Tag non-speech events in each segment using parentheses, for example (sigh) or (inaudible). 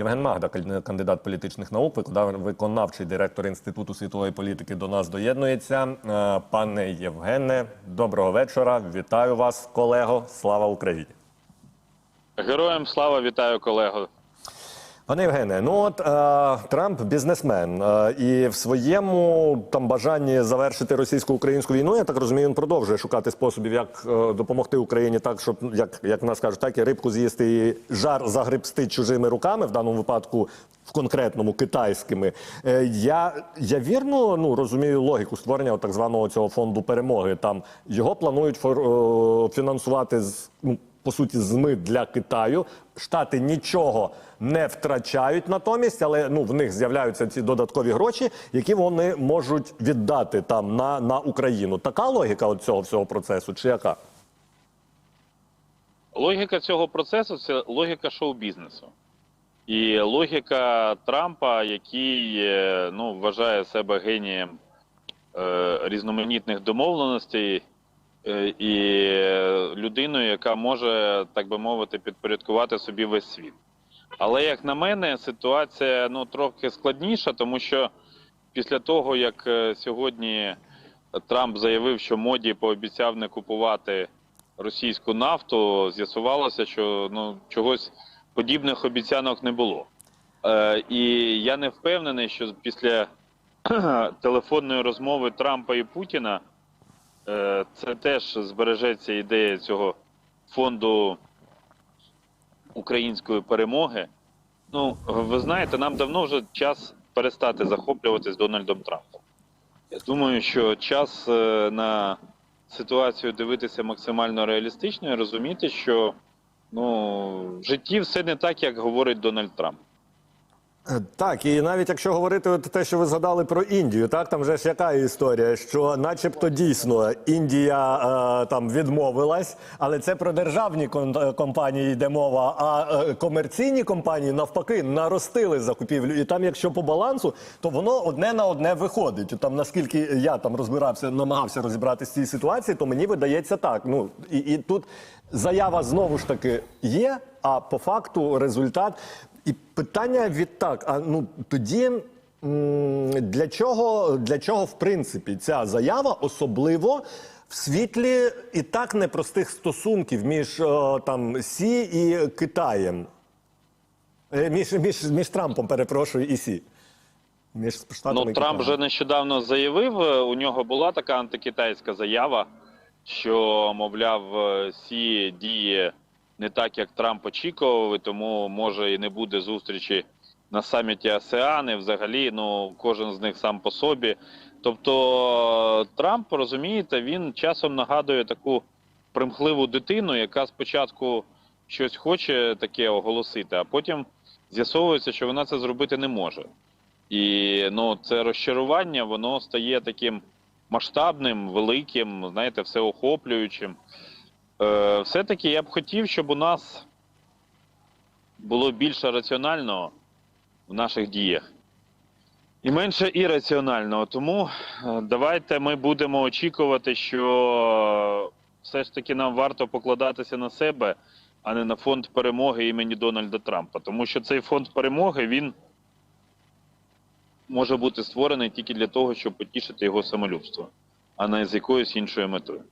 Євген Магда, кан- кандидат політичних наук, виконав- виконавчий директор Інституту світової політики до нас доєднується. Е, Пане Євгене, доброго вечора. Вітаю вас, колего. Слава Україні. Героям слава вітаю колего. Пане Євгене, ну от е, Трамп бізнесмен, е, і в своєму там бажанні завершити російсько-українську війну, я так розумію, він продовжує шукати способів, як е, допомогти Україні так, щоб як, як в нас кажуть, так і рибку з'їсти і жар загребсти чужими руками, в даному випадку в конкретному китайськими. Е, я, я вірно ну розумію логіку створення так званого цього фонду перемоги. Там його планують фор, е, фінансувати з ну, по суті змит для Китаю. Штати нічого не втрачають натомість, але ну в них з'являються ці додаткові гроші, які вони можуть віддати там на, на Україну. Така логіка от цього всього процесу, чи яка? Логіка цього процесу це логіка шоу-бізнесу. І логіка Трампа, який е, ну, вважає себе генієм е, різноманітних домовленостей і людиною, яка може, так би мовити, підпорядкувати собі весь світ. Але, як на мене, ситуація ну, трохи складніша, тому що після того, як е, сьогодні Трамп заявив, що моді пообіцяв не купувати російську нафту, з'ясувалося, що ну чогось подібних обіцянок не було. Е, і я не впевнений, що після (clears throat) телефонної розмови Трампа і Путіна е, це теж збережеться ідея цього фонду української перемоги. Ну, ви знаєте, нам давно вже час перестати захоплюватись Дональдом Трампом. Я думаю, що час е, на ситуацію дивитися максимально реалістично і розуміти, що ну, в житті все не так, як говорить Дональд Трамп. Е, Так, і навіть якщо говорити от те, що ви згадали про Індію, так там же ж яка історія, що, начебто, дійсно Індія е, там відмовилась, але це про державні е, компанії йде мова. А е, комерційні компанії навпаки наростили закупівлю. І там, якщо по балансу, то воно одне на одне виходить. Там наскільки я там розбирався, намагався розібратися в цій ситуації, то мені видається так. Ну і, і тут заява знову ж таки є. А по факту результат. І питання відтак: а ну тоді для чого, для чого в принципі ця заява, особливо в світлі і так непростих стосунків між там Сі і Китаєм? Е, Між, між, між Трампом, перепрошую, і Сі. Між Штатами Ну, Трамп вже нещодавно заявив, е, у нього була така антикитайська заява, що, мовляв, е, Сі діє не так, як Трамп очікував, і тому може і не буде зустрічі на саміті АСЕАН, і взагалі ну, кожен з них сам по собі. Тобто Трамп, розумієте, він часом нагадує таку примхливу дитину, яка спочатку щось хоче таке оголосити, а потім з'ясовується, що вона це зробити не може. І ну, це розчарування, воно стає таким масштабним, великим, знаєте, всеохоплюючим. Е, все-таки я б хотів, щоб у нас було більше раціонального в наших діях і менше ірраціонального. Тому е, давайте ми будемо очікувати, що все ж таки нам варто покладатися на себе, а не на фонд перемоги імені Дональда Трампа. Тому що цей фонд перемоги він може бути створений тільки для того, щоб потішити його самолюбство, а не з якоюсь іншою метою.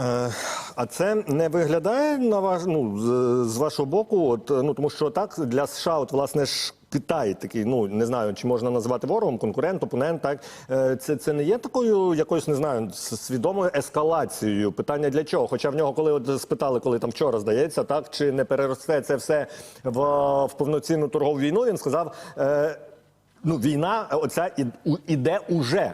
Е, А це не виглядає на ваш ну з, вашого боку, от ну тому що так для США, от власне ж Китай такий, ну не знаю, чи можна назвати ворогом, конкурент, опонент. Так Е, це, це не є такою якоюсь, не знаю, свідомою ескалацією. Питання для чого? Хоча в нього, коли от спитали, коли там вчора здається, так чи не переросте це все в, в повноцінну торгову війну, він сказав. Е, Ну, війна, оця іде уже.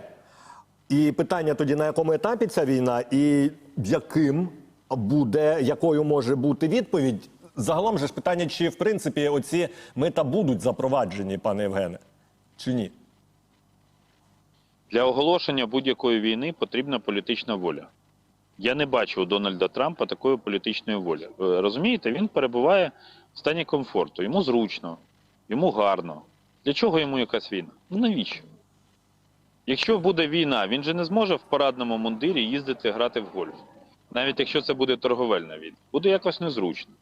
І питання тоді, на якому етапі ця війна, і яким буде, якою може бути відповідь. Загалом же ж питання, чи в принципі оці мита будуть запроваджені, пане Євгене, чи ні? Для оголошення будь-якої війни потрібна політична воля. Я не бачу у Дональда Трампа такої політичної волі. Розумієте, він перебуває в стані комфорту. Йому зручно, йому гарно. Для чого йому якась війна? Ну навіщо? Якщо буде війна, він же не зможе в парадному мундирі їздити грати в гольф. Навіть якщо це буде торговельна війна, буде якось незручно.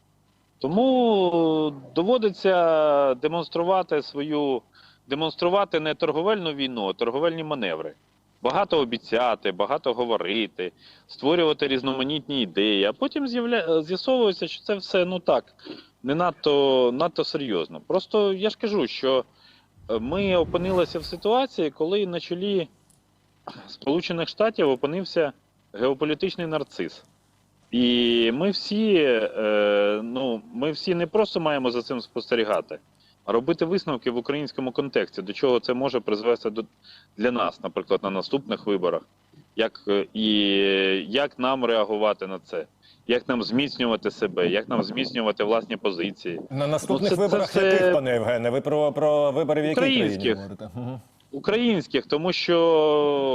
Тому доводиться демонструвати свою демонструвати не торговельну війну, а торговельні маневри. Багато обіцяти, багато говорити, створювати різноманітні ідеї, а потім з'явля... з'ясовується, що це все ну так, не надто, надто серйозно. Просто я ж кажу, що е, ми опинилися в ситуації, коли на чолі Сполучених Штатів опинився геополітичний нарцис. І ми всі, е, ну, ми всі не просто маємо за цим спостерігати, а робити висновки в українському контексті, до чого це може призвести до, для нас, наприклад, на наступних виборах, як, е, і як нам реагувати на це, як нам зміцнювати себе, як нам зміцнювати власні позиції. На наступних Ну, це- виборах це- це- яких, пане Євгене? Ви про, про вибори в якій країні говорите? Українських, тому що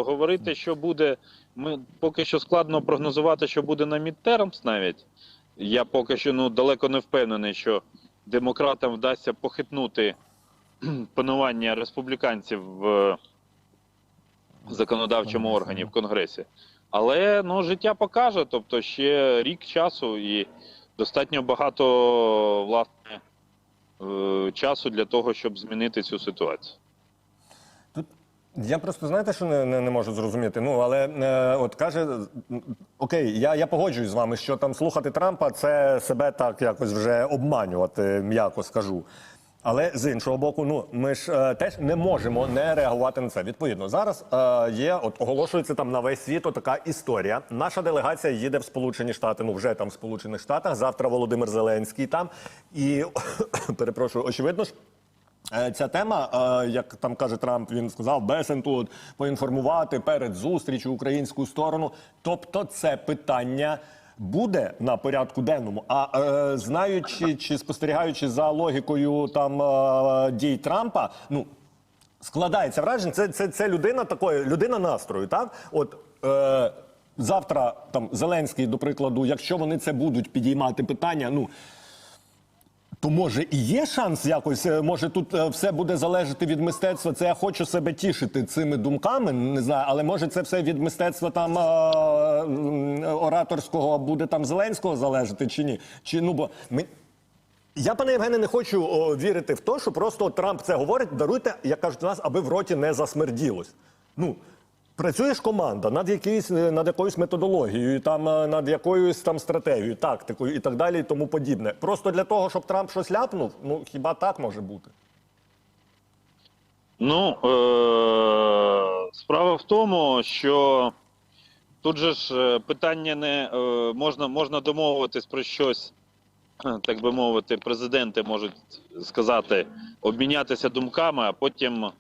говорити, що буде, ми поки що складно прогнозувати, що буде на мідтермс навіть. Я поки що ну далеко не впевнений, що демократам вдасться похитнути (clears throat) панування республіканців в законодавчому органі в Конгресі. Але ну життя покаже, тобто ще рік часу і достатньо багато власне е, часу для того, щоб змінити цю ситуацію. Я просто знаєте, що не, не, не можу зрозуміти. Ну але е, от каже, окей, я, я погоджуюсь з вами, що там слухати Трампа це себе так якось вже обманювати, м'яко скажу. Але з іншого боку, ну ми ж е, теж не можемо не реагувати на це. Відповідно, зараз е, є, от оголошується там на весь світ така історія. Наша делегація їде в Сполучені Штати. Ну вже там в Сполучених Штатах. Завтра Володимир Зеленський там. І (coughs) перепрошую, очевидно ж. Е, Ця тема, е, як там каже Трамп, він сказав, бесен тут поінформувати перед зустрічю українську сторону. Тобто, це питання буде на порядку денному. А е, знаючи чи спостерігаючи за логікою там е, дій Трампа, ну складається враження, це, це, це людина такої, людина настрою. Так, от е, завтра там Зеленський, до прикладу, якщо вони це будуть підіймати питання, ну. То може і є шанс якось, е, може тут е, все буде залежати від мистецтва. Це я хочу себе тішити цими думками, не знаю, але може це все від мистецтва там е, ораторського буде там Зеленського залежати чи ні? Чи ну бо ми. Я, пане Євгене, не хочу о, вірити в те, що просто Трамп це говорить, даруйте, як кажуть у нас, аби в роті не засмерділось. Ну, працює ж команда над якоюсь, е, над якоюсь методологією, там, е, над якоюсь там стратегією, тактикою і так далі, і тому подібне. Просто для того, щоб Трамп щось ляпнув, ну хіба так може бути? Ну, е- справа в тому, що тут же ж е, питання не е- можна, можна домовитись про щось, так би мовити, президенти можуть сказати, обмінятися думками, а потім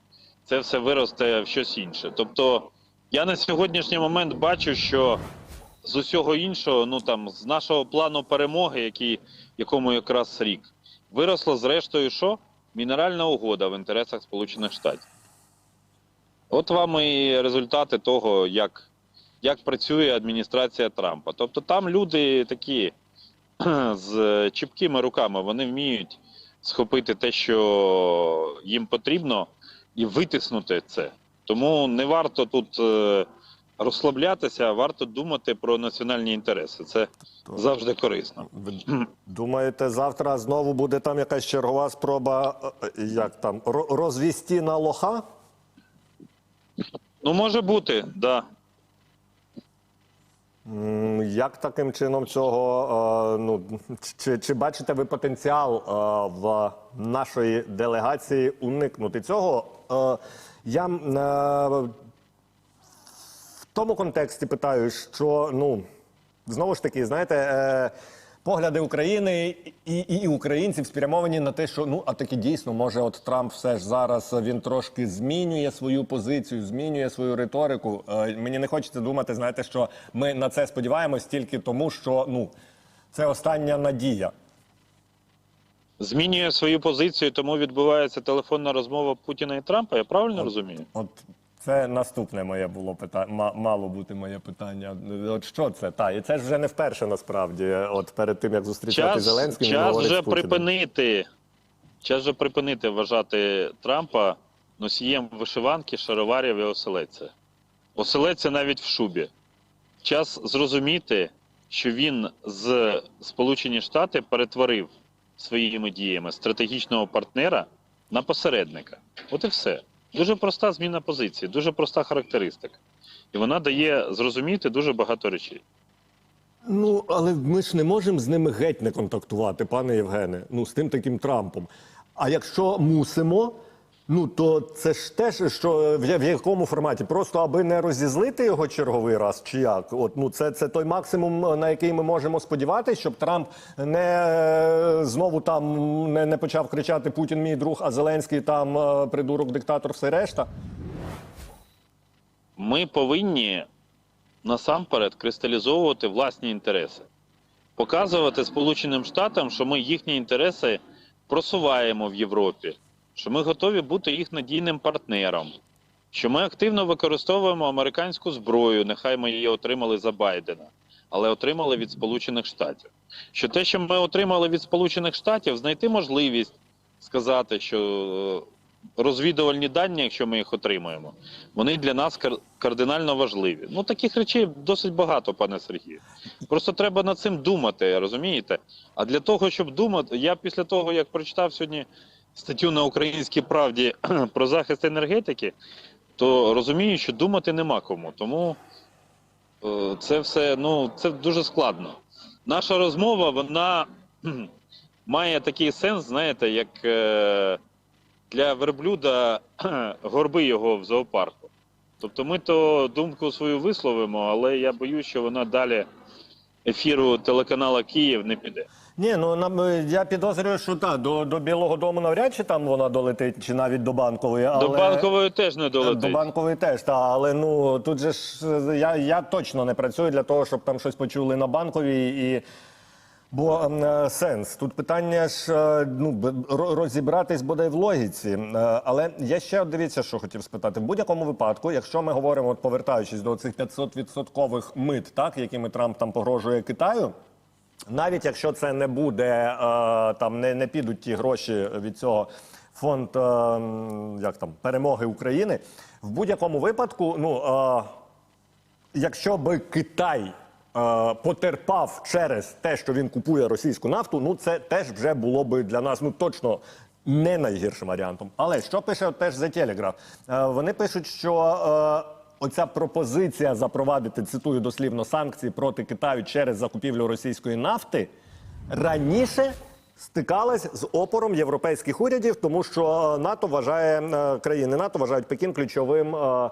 це все виросте в щось інше. Тобто, я на сьогоднішній момент бачу, що з усього іншого, ну там з нашого плану перемоги, який, якому якраз рік, виросло зрештою, що? Мінеральна угода в інтересах Сполучених Штатів. От вам і результати того, як, як працює адміністрація Трампа. Тобто там люди такі (clears throat) з чіпкими руками, вони вміють схопити те, що їм потрібно, і витиснути це. Тому не варто тут е, розслаблятися, а варто думати про національні інтереси. Це завжди корисно. Ви (clears throat) думаєте, завтра знову буде там якась чергова спроба, е, е, як там, ро- розвісти на лоха? Ну, може бути, так. Да. Як таким чином цього, ну, чи, чи бачите ви потенціал в нашої делегації уникнути цього? Е, Я е, в тому контексті питаю, що ну, знову ж таки, знаєте, е, погляди України і, і, і українців спрямовані на те, що ну, а таки дійсно, може, от Трамп все ж зараз він трошки змінює свою позицію, змінює свою риторику. Е, Мені не хочеться думати, знаєте, що ми на це сподіваємось тільки тому, що ну, це остання надія. Змінює свою позицію, тому відбувається телефонна розмова Путіна і Трампа. Я правильно розумію? От це наступне моє було питання, мало бути моє питання. От що це? Та, і це ж вже не вперше насправді. От перед тим як зустрічати Час, Зеленським, час вже припинити. Час вже припинити вважати Трампа носієм вишиванки, шароварів і оселедця. Оселедця навіть в шубі. Час зрозуміти, що він з Сполучені Штати перетворив своїми діями стратегічного партнера на посередника. От і все. Дуже проста зміна позиції, дуже проста характеристика. І вона дає зрозуміти дуже багато речей. Ну, але ми ж не можемо з ними геть не контактувати, пане Євгене. Ну, з тим таким Трампом. А якщо мусимо, ну то це ж теж що в, в якому форматі? Просто аби не розізлити його черговий раз, чи як? От ну це, це той максимум, на який ми можемо сподіватися, щоб Трамп не е, знову там не, не почав кричати Путін мій друг, а Зеленський там е, придурок, диктатор, все решта. Ми повинні насамперед кристалізовувати власні інтереси, показувати Сполученим Штатам, що ми їхні інтереси просуваємо в Європі, що ми готові бути їх надійним партнером, що ми активно використовуємо американську зброю, нехай ми її отримали за Байдена, але отримали від Сполучених Штатів. Що те, що ми отримали від Сполучених Штатів, знайти можливість сказати, що е, розвідувальні дані, якщо ми їх отримуємо, вони для нас кар- кардинально важливі. Ну таких речей досить багато, пане Сергію. Просто треба над цим думати, розумієте? А для того, щоб думати, я після того, як прочитав сьогодні статтю на українській правді (clears throat) про захист енергетики, то розумію, що думати нема кому. Тому е, це все ну це дуже складно. Наша розмова, вона (clears throat) має такий сенс, знаєте, як е, для верблюда (clears throat) горби його в зоопарку. Тобто ми то думку свою висловимо, але я боюсь, що вона далі ефіру телеканала Київ не піде. Ні, ну нам е, я підозрюю, що так, до, до Білого Дому навряд чи там вона долетить, чи навіть до банкової. Але... До банкової теж не долетить. До банкової теж, та але ну тут же ж е, я, я точно не працюю для того, щоб там щось почули на банковій і. Бо е, сенс тут питання ж е, ну розібратись бодай в логіці. Е, Але я ще дивіться, що хотів спитати. В будь-якому випадку, якщо ми говоримо, от повертаючись до цих 500 відсоткових мит, так якими Трамп там погрожує Китаю. Навіть якщо це не буде е, там, не, не підуть ті гроші від цього фонд е, як там перемоги України, в будь-якому випадку, ну е, якщо би Китай потерпав через те, що він купує російську нафту, ну це теж вже було би для нас ну точно. Не найгіршим варіантом. Але що пише теж Telegraph? Е, вони пишуть, що оця пропозиція запровадити, цитую дослівно, санкції проти Китаю через закупівлю російської нафти раніше стикалась з опором європейських урядів, тому що НАТО вважає е, країни НАТО вважають Пекін ключовим. е,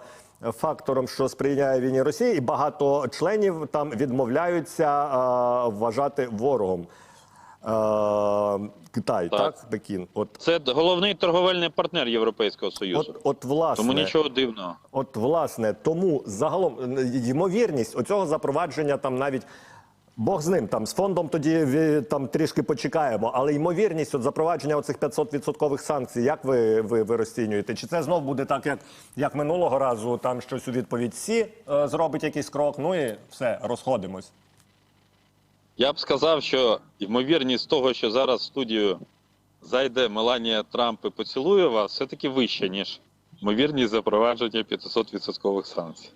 Фактором, що сприяє війні Росії, і багато членів там відмовляються е, вважати ворогом Китай, так. Так. Пекін. От, Це головний торговельний партнер Європейського Союзу. от, от власне, Тому нічого дивного. От власне, тому загалом е, ймовірність оцього запровадження там навіть. Бог з ним там з фондом тоді там трішки почекаємо, але ймовірність от запровадження оцих 500 відсоткових санкцій, як ви, ви, ви розцінюєте? Чи це знов буде так, як, як минулого разу? Там щось у відповідь Сі е, зробить якийсь крок? Ну і все, розходимось. Я б сказав, що ймовірність того, що зараз в студію зайде Меланія Трамп і поцілує вас, все-таки вища, ніж ймовірність запровадження 500% санкцій.